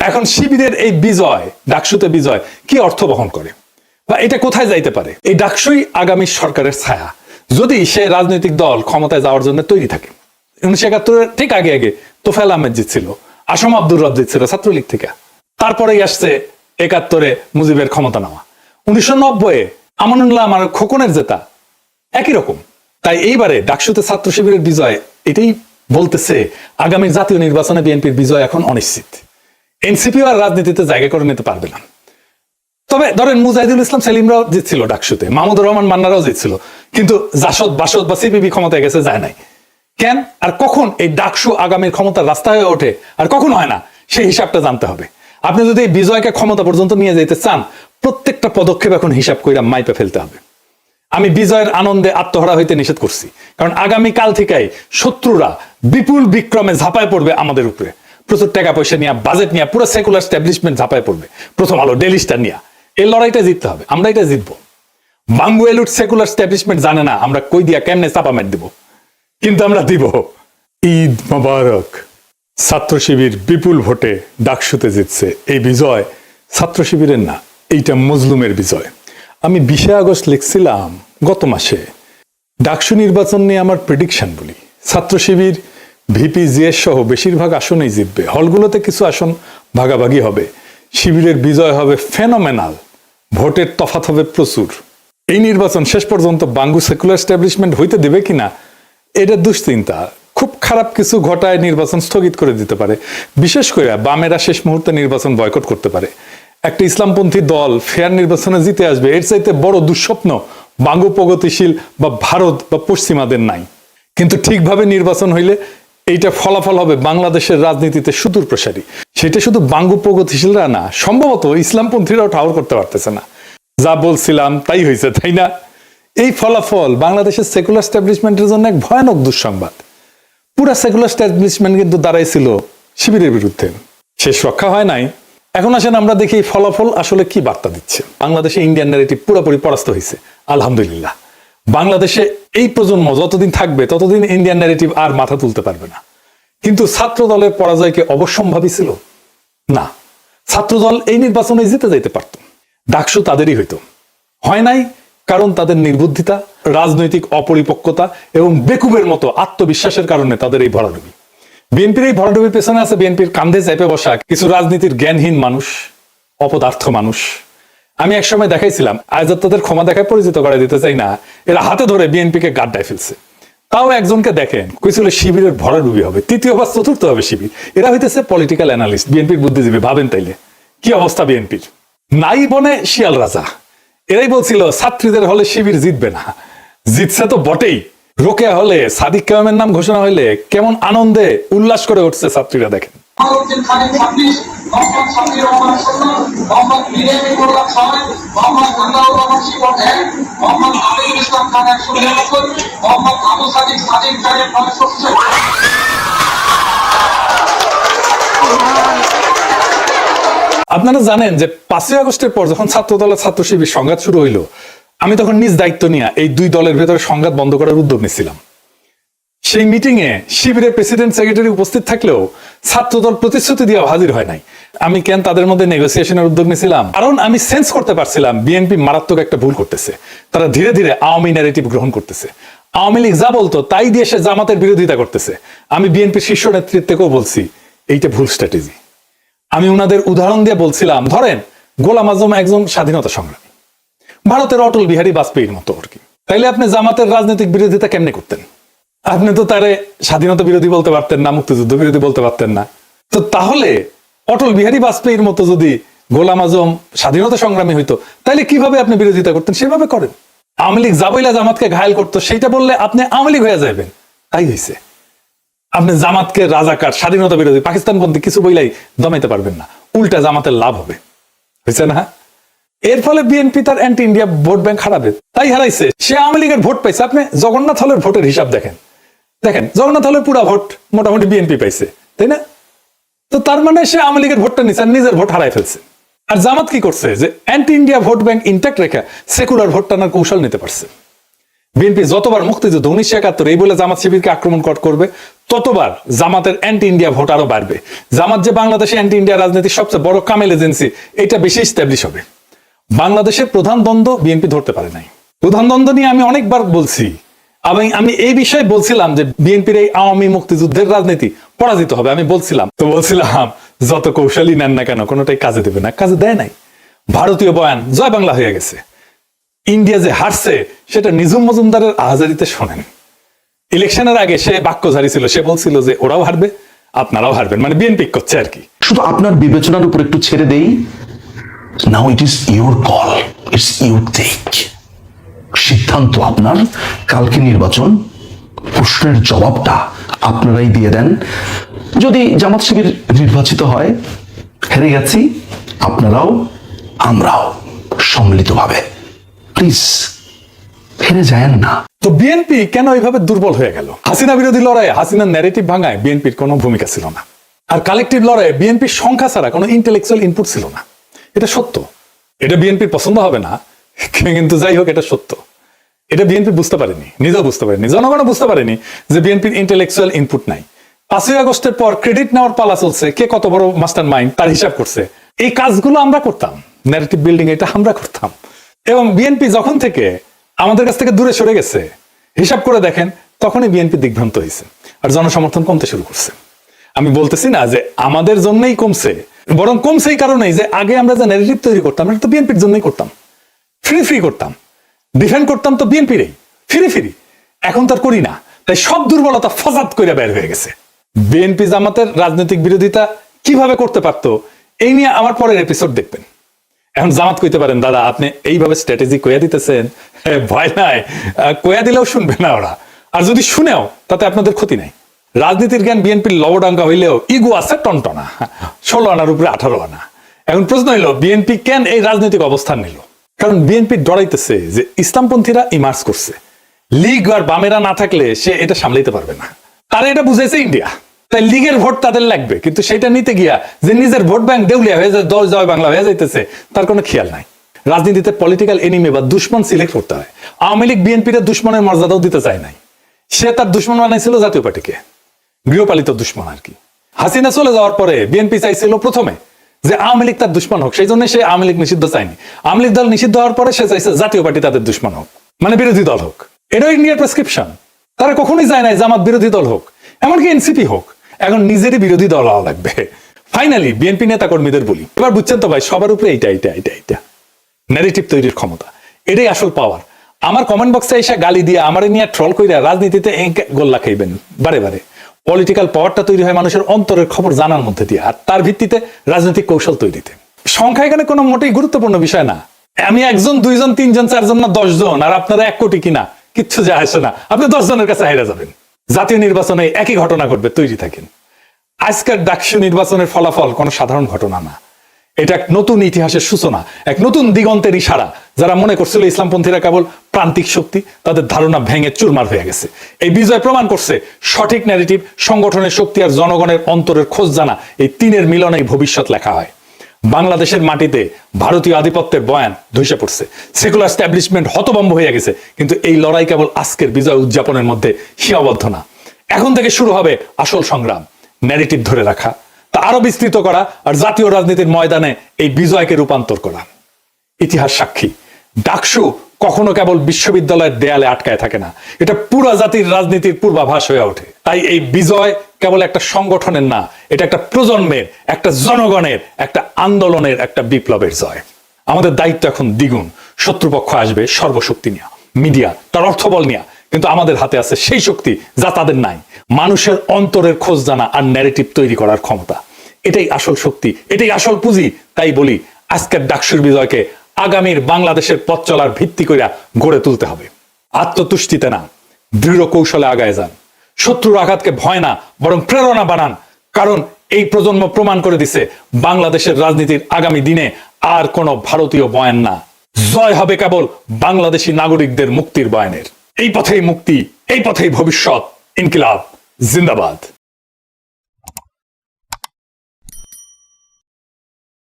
এখন শিবিরের এই বিজয়, ডাকসুতে বিজয়, কি অর্থ বহন করে? বা এটা কোথায় যাইতে পারে? এই ডাকসুই আগামী সরকারের ছায়া। যদি সে রাজনৈতিক দল ক্ষমতায় যাওয়ার জন্য তৈরি থাকে। উনিশশো একাত্তরের ঠিক আগে আগে তোফায়েল আহমেদ জিতছিল, আসম আব্দুর রব জিতছিল ছাত্রলীগ থেকে। তারপরেই আসছে একাত্তরে মুজিবের ক্ষমতা নেওয়া উনিশশো নব্বই আমানুল্লাহ আমার খোকনের জেতা। একই রকম। তাই এইবারে ডাকসুতে ছাত্র শিবিরের বিজয়, এটাই বলতেছে আগামী জাতীয় নির্বাচনে বিএনপির বিজয় এখন অনিশ্চিত। এনসিপিও আর রাজনীতিতে জায়গা করে নিতে পারবে না। তবে ধরেন মুজাহিদুল ইসলাম সেলিমরাও জিতছিল ডাকসুতে, মাহমুদুর রহমান মান্নারাও জিতছিল, কিন্তু জাসদ, বাসদ বা সিপিবি ক্ষমতায় গেছে, যায় নাই। কেন? আর কখন এই ডাকসু আগামীর ক্ষমতার রাস্তা হয়ে ওঠে? আর কখন হয় না? সেই হিসাবটা জানতে হবে। আপনি যদি এই বিজয়কে ক্ষমতা পর্যন্ত নিয়ে যেতে চান, প্রত্যেকটা পদক্ষেপ এখন হিসাব কইরা মাইপে ফেলতে হবে। আমি বিজয়ের আনন্দে আত্মহারা হইতে নিষেধ করছি, কারণ আগামী কাল থেকেই শত্রুরা বিপুল বিক্রমে ঝাঁপায় পড়বে আমাদের উপরে। প্রচুর টাকা পয়সা নিয়ে বাজেট নিয়ে, পুরো সেকুলার স্ট্যাবলিশমেন্ট ঝাঁপায় পড়বে। প্রথম আলো ডেলি স্টার নিয়ে। এই লড়াইটা জিততে হবে, আমরা এটা জিতবো। বাঙ্গু এলুট সেকুলার স্ট্যাবলিশমেন্ট জানে না, আমরা কই দিয়া কেমনে চাপা মেট দিব। কিন্তু আমরা দিব। ঈদ মোবারক। ছাত্র শিবির বিপুল ভোটে ডাকসুতে জিতছে। এই বিজয় ছাত্র শিবিরের না, এইটা মজলুমের বিজয়। আমি বিশে আগস্ট লিখছিলাম গত মাসে, ডাকসু নির্বাচন নিয়ে আমার প্রেডিকশন বলি। ছাত্র শিবির ভিপি জিএস সহ বেশিরভাগ আসনেই জিতবে। হলগুলোতে কিছু আসন ভাগাভাগি হবে। শিবিরের বিজয় হবে ফেনোমেনাল। ভোটের তফাত হবে প্রচুর। এই নির্বাচন শেষ পর্যন্ত বাঙ্গু সেকুলার স্ট্যাবলিশমেন্ট হইতে দেবে কিনা, এটা দুশ্চিন্তা। খুব খারাপ কিছু ঘটায় নির্বাচন স্থগিত করে দিতে পারে। বিশেষ করে বামেরা শেষ মুহূর্তে নির্বাচন বয়কট করতে পারে। একটা ইসলামপন্থী দল ফেয়ার নির্বাচনে জিতে আসবে, এর চাইতে বড় দুঃস্বপ্ন বাঙ্গু প্রগতিশীল বা ভারত বা পশ্চিমাদের নাই। কিন্তু ঠিকভাবে নির্বাচন হইলে এইটা ফলাফল হবে বাংলাদেশের রাজনীতিতে সুদূর প্রসারী। সেটা শুধু বাঙ্গু প্রগতিশীলরা না, সম্ভবত ইসলামপন্থীরাও ঠাউর করতে পারতেছে না। যা বলছিলাম তাই হয়েছে তাই না? এই ফলাফল বাংলাদেশের সেকুলার স্ট্যাবলিশমেন্টের জন্য এক ভয়ানক দুঃসংবাদ। পুরা সেকুলার স্ট্যাবলিশমেন্ট কিন্তু দাঁড়াইছিল শিবিরের বিরুদ্ধে। শেষ রক্ষা হয় নাই। এখন আসেন আমরা দেখি ফলাফল আসলে কি বার্তা দিচ্ছে। বাংলাদেশে ইন্ডিয়ান ন্যারেটিভ পুরোপুরি পরাস্ত হয়েছে আলহামদুলিল্লাহ। বাংলাদেশে এই প্রজন্ম যতদিন থাকবে, ততদিন ইন্ডিয়ান ন্যারেটিভ আর মাথা তুলতে পারবে না। কিন্তু ছাত্র দলের পরাজয়কে অবশ্যম্ভাবী ছিল? না। ছাত্রদল এই নির্বাচনে জিতে যাইতে পারত। ডাকসু তাদেরই হইতো। হয় নাই, কারণ তাদের নির্বুদ্ধিতা, রাজনৈতিক অপরিপক্কতা এবং বেকুবের মতো আত্মবিশ্বাসের কারণে তাদের এই ভরাডুবি। বিএনপির এই ভরাডুবির পেছনে আছে বিএনপির কান্ধে চেপে বসা কিছু রাজনীতির জ্ঞানহীন মানুষ, অপদার্থ মানুষ। আমি একসময় দেখাইছিলাম আজ আর তাদের ক্ষমা দেখায় পরিচিত করে দিতে চাই না। এরা হাতে ধরে বিএনপিকে গাড্ডায় ফেলছে। তাও একজনকে দেখেন কইছিল শিবিরের ভরাডুবি হবে, তৃতীয় বা চতুর্থ হবে শিবির। এরা হইতেছে পলিটিক্যাল অ্যানালিস্ট বিএনপির বুদ্ধিজীবী, ভাবেন তাইলে। কি অবস্থা বিএনপির? নাই বনে শিয়াল রাজা। এরাই বলছিল, ছাত্রীদের হলে শিবির জিতবে না। জিতছে তো বটেই। রোকেয়া হলে সাদিক কালামের নাম ঘোষণা হইলে কেমন আনন্দে উল্লাস করে উঠছে ছাত্রীরা দেখেন। আপনারা জানেন যে পাঁচই আগস্টের পর যখন ছাত্র দলের ছাত্র শিবির সংঘাত শুরু হইল, আমি তখন নিজ দায়িত্ব নিয়ে এই দুই দলের ভেতরে সংঘাত বন্ধ করার উদ্যোগ নিয়েছিলাম। সেই মিটিং এ শিবিরের প্রেসিডেন্ট সেক্রেটারি উপস্থিত থাকলেও ছাত্রদল প্রতিশ্রুতি দিয়ে হাজির হয় নাই। আমি কেন তাদের মধ্যে নেগোসিয়েশনের উদ্যোগ নিয়েছিলাম? কারণ আমি সেন্স করতে পারছিলাম বিএনপি মারাত্মক একটা ভুল করতেছে। তারা ধীরে ধীরে আওয়ামী ন্যারেটিভ গ্রহণ করতেছে। আওয়ামী লীগ যা বলতো, তাই দিয়ে সে জামাতের বিরোধিতা করতেছে। আমি বিএনপির শীর্ষ নেতৃত্বকেও বলছি, এইটা ভুল স্ট্র্যাটেজি আমি ওনাদের উদাহরণ দিয়ে বলছিলাম, ধরেন, গোলাম আজম একজন স্বাধীনতা সংগ্রামী। ভারতের অটল বিহারী বাজপেয়ীর মতো আর কি। তাইলে আপনি জামাতের রাজনৈতিক বিরোধিতা কেমনে করতেন? আপনি তো তারে স্বাধীনতা বিরোধী বলতে পারতেন না, মুক্তিযুদ্ধ বিরোধী বলতে পারতেন না। তো তাহলে অটল বিহারী বাজপেয়ীর মতো যদি গোলাম আজম স্বাধীনতা সংগ্রামী হইতো তাহলে কীভাবে আপনি বিরোধিতা করতেন? সেভাবে করেন। আওয়ামী লীগ জাবইলা জামাতকে ঘায়ল করতো, সেইটা বললে আপনি আওয়ামী লীগ হয়ে যাবেন তাই হয়েছে আপনি জামাতকে রাজাকার, স্বাধীনতা বিরোধী পাকিস্তান পাকিস্তানপন্থী কিছু বইলাই দমাইতে পারবেন না। উল্টা জামাতের লাভ হবে। হয়েছে না? এর ফলে বিএনপি তার অ্যান্টি ইন্ডিয়া ভোট ব্যাংক হারাবে। তাই হারাইছে। সে আওয়ামী লীগের ভোট পাইছে। আপনি জগন্নাথ হলের ভোটের হিসাব দেখেন। দেখেন, জগন্নাথ হলের পুরা ভোট মোটামুটি বিএনপি পাইছে, তাই না? তো তার মানে সে আওয়ামী লীগের ভোটটা নিচ্ছে নিজের ভোট হারাই ফেলছে। আর জামাত কি করছে? যে anti India vote bank intact রেখে সেকুলার ভোট টানার কৌশল নিতে পারছে। বিএনপি যতবার মুক্তিযুদ্ধ, উনিশশো একাত্তর, এই বলে জামাত শিবিরকে আক্রমণ কর- করবে, ততবার জামাতের অ্যান্টি ইন্ডিয়া ভোট আরও বাড়বে। জামাত যে বাংলাদেশে অ্যান্টি ইন্ডিয়া রাজনীতির সবচেয়ে বড় কামেল এজেন্সি এটা বেশি স্ট্যাবলিশ হবে। বাংলাদেশের প্রধান দ্বন্দ্ব বিএনপি ধরতে পারে নাই। প্রধান দ্বন্দ্ব নিয়ে আমি অনেকবার বলছি আমি আমি এই বিষয়ে বলছিলাম যে বিএনপির এই আওয়ামী মুক্তিযুদ্ধের রাজনীতি পরাজিত হবে, আমি বলছিলাম। তো বলছিলাম, যত কৌশলী নেন না কেন, কোনোটাই কাজে দেবে না, কাজে দেয় নাই। ভারতীয় বয়ান, জয় বাংলা হয়ে গেছে। ইন্ডিয়া যে হারছে, সেটা নিজুম মজুমদারের আহাজারিতে শোনেন। ইলেকশনের আগে সে বাক্যধারী ছিল, সে বলছিল যে ওরাও হারবে, আপনারাও হারবেন। মানে বিএনপি করছে আর কি। শুধু আপনার বিবেচনার উপর একটু ছেড়ে দেই now it is your call it's your take সিদ্ধান্ত আপনার। কালকে নির্বাচন, প্রশ্নের জবাবটা আপনারাই দিয়ে দেন। যদি জামাত শিবির নির্বাচিত হয়, হেরে গেছি, আপনারাও, আমরাও সম্মিলিতভাবে। প্লিজ, হেরে যায় না। তো বিএনপি কেন এইভাবে দুর্বল হয়ে গেল? হাসিনা বিরোধী লড়াইয়ে হাসিনার ন্যারেটিভ ভাঙায় বিএনপির কোনো ভূমিকা ছিল না। আর কালেকটিভ লড়াইয়ে বিএনপির সংখ্যা ছাড়া কোনো ইন্টেলেকচুয়াল ইনপুট ছিল না। এটা সত্য। এটা বিএনপির পছন্দ হবে না, কিন্তু যাই হোক, এটা সত্য। এটা বিএনপি বুঝতে পারেনি, নিজেও বুঝতে পারেনি, জনগণও বুঝতে পারেনি যে বিএনপির ইন্টেলেকচুয়াল ইনপুট নাই। পাঁচই আগস্টের পর ক্রেডিট নেওয়ার পালা চলছে, কে কত বড় মাস্টার মাইন্ড তার হিসাব করছে। এই কাজগুলো আমরা করতাম ন্যারেটিভ বিল্ডিং এটা আমরা করতাম। এবং বিএনপি যখন থেকে আমাদের কাছ থেকে দূরে সরে গেছে, হিসাব করে দেখেন, তখনই বিএনপি দিগ্ভ্রান্ত হয়েছে আর জনসমর্থন কমতে শুরু করছে। আমি বলতেছি না যে আমাদের জন্যই কমছে, বরং কমছে এই কারণেই যে আগে আমরা যে ন্যারেটিভ তৈরি করতাম, এটা তো বিএনপির জন্যই করতাম। ফ্রি ফ্রি করতাম। ডিফেন্ড করতাম তো বিএনপিরই ফিরি ফিরি। এখন তার করি না। তাই সব দুর্বলতা ফসাদ করে বের হয়ে গেছে। বিএনপি জামাতের রাজনৈতিক বিরোধিতা কীভাবে করতে পারতো, এই নিয়ে আমার পরের এপিসোড দেখবেন। এখন জামাত কইতে পারেন, দাদা, আপনি এইভাবে স্ট্র্যাটেজি কইয়া দিতেছেন? ভয় নাই। কইয়া দিলেও শুনবে না ওরা। আর যদি শুনেও, তাতে আপনাদের ক্ষতি নাই। রাজনীতির জ্ঞান বিএনপির লবডাঙ্গা হইলেও ইগো আছে টনটনা। ষোলো আনার উপরে আঠারো আনা। এখন প্রশ্ন হইল বিএনপি কেন এই রাজনৈতিক অবস্থান নিল? কারণ বিএনপি ডরাইতেছে যে ইসলামপন্থীরা ইমার্স করছে। লীগ আর বামেরা না থাকলে সে এটা সামলাইতে পারবে না। তারা এটা বুঝাইছে ইন্ডিয়া তাই লীগের ভোট তাদের লাগবে, কিন্তু সেটা নিতে গিয়া যে নিজের ভোট ব্যাংক দেউলিয়া হয়ে যায়, দল জয় বাংলা হয়ে যাইতেছে, তার কোনো খেয়াল নাই। রাজনীতিতে পলিটিক্যাল এনিমি বা দুশ্মন সিলেক্ট করতে হয়। আওয়ামী লীগ বিএনপির দুশ্মনের মর্যাদাও দিতে চায় নাই। সে তার দুশ্মন বানাইছিল জাতীয় পার্টিকে। গৃহপালিত দুশ্মন আর কি। হাসিনা চলে যাওয়ার পরে বিএনপি চাইছিল প্রথমে যে আওয়ামী লীগ তার দুশ্মন হোক সেই জন্য সে আওয়ামী লীগ নিষিদ্ধ চায়নি। আওয়ামী লীগ দল নিষিদ্ধ হওয়ার পরে সে চাইছে জাতীয় পার্টি তাদের দুশ্মন হোক মানে বিরোধী দল হোক। এটাও ইন্ডিয়ার প্রেসক্রিপশন তারা কখনোই চায় না জামাত বিরোধী দল হোক, এমনকি এনসিপি হোক। এখন নিজেরই বিরোধী দল হওয়া লাগবে। ফাইনালি বিএনপি নেতা কর্মীদের বলি, এবার বুঝছেন তো ভাই, সবার উপরে এইটা এইটা এইটা এইটা। ন্যারেটিভ তৈরির ক্ষমতা। এটাই আসল পাওয়ার আমার কমেন্ট বক্সে এসে গালি দিয়ে আমার নিয়ে ট্রল কইরা রাজনীতিতে গোল্লা খাইবেন, বারে বারে। পলিটিক্যাল পাওয়ারটা তৈরি হয় মানুষের অন্তরের খবর জানার মধ্যে দিয়ে, আর তার ভিত্তিতে রাজনৈতিক কৌশল তৈরিতে। সংখ্যা এখানে কোনো মোটেই গুরুত্বপূর্ণ বিষয় না। আমি একজন, দুইজন, তিনজন, চারজন না, দশজন, আর আপনারা এক কোটি কিনা, কিচ্ছু যা আসে না। আপনি দশজনের কাছে হাইরা যাবেন। জাতীয় নির্বাচনে একই ঘটনা ঘটবে, তৈরি থাকেন। আজকের ডাকসু নির্বাচনের ফলাফল কোনো সাধারণ ঘটনা না। এটা এক নতুন ইতিহাসের সূচনা, এক নতুন দিগন্তের ইশারা। যারা মনে করছিল ইসলামপন্থীরা কেবল প্রান্তিক শক্তি, তাদের ধারণা ভেঙে চুরমার হয়ে গেছে। এই বিজয় প্রমাণ করছে সঠিক ন্যারেটিভ সংগঠনের শক্তি আর জনগণের অন্তরের খোঁজ জানা এই তিনের মিলনেই ভবিষ্যৎ লেখা হয়। বাংলাদেশের মাটিতে ভারতীয় আধিপত্যের বয়ান ধসে পড়ছে। সেকুলার স্ট্যাবলিশমেন্ট হতবম্ব হয়ে গেছে, কিন্তু এই লড়াই কেবল আজকের বিজয় উদযাপনের মধ্যে সীমাবদ্ধ না। এখন থেকে শুরু হবে আসল সংগ্রাম ন্যারেটিভ ধরে রাখা। তা আরও বিস্তৃত করা আর জাতীয় রাজনীতির ময়দানে এই বিজয়কে রূপান্তর করা। ইতিহাস সাক্ষী। ডাকসু কখনো কেবল বিশ্ববিদ্যালয়ের দেয়ালে আটকায় থাকে না। এটা পুরা জাতির রাজনীতির পূর্বাভাস হয়ে ওঠে। তাই এই বিজয় কেবল একটা সংগঠনের না, এটা একটা প্রজন্মের, একটা জনগণের, একটা আন্দোলনের একটা বিপ্লবের জয়। আমাদের দায়িত্ব এখন দ্বিগুণ। শত্রুপক্ষ আসবে, সর্বশক্তি নিয়ে। মিডিয়া তার অর্থবল নিয়ে। কিন্তু আমাদের হাতে আছে সেই শক্তি যা তাদের নাই। মানুষের অন্তরের খোঁজ জানা আর ন্যারেটিভ তৈরি করার ক্ষমতা। এটাই আসল শক্তি, এটাই আসল পুঁজি, তাই বলি আজকের ডাকসুর বিজয়কে আগামীর বাংলাদেশের পথ চলার ভিত্তি কইরা গড়ে তুলতে হবে। আত্মতুষ্টিতে না, দৃঢ় কৌশলে আগায় যান। শত্রুর আঘাতকে ভয় না, বরং প্রেরণা বানান। কারণ এই প্রজন্ম প্রমাণ করে দিছে, বাংলাদেশের রাজনীতির আগামী দিনে আর কোনো ভারতীয় বয়ান না। জয় হবে কেবল বাংলাদেশি নাগরিকদের মুক্তির বয়ানের। এই পথেই মুক্তি, এই পথেই ভবিষ্যৎ। ইনকিলাব, জিন্দাবাদ।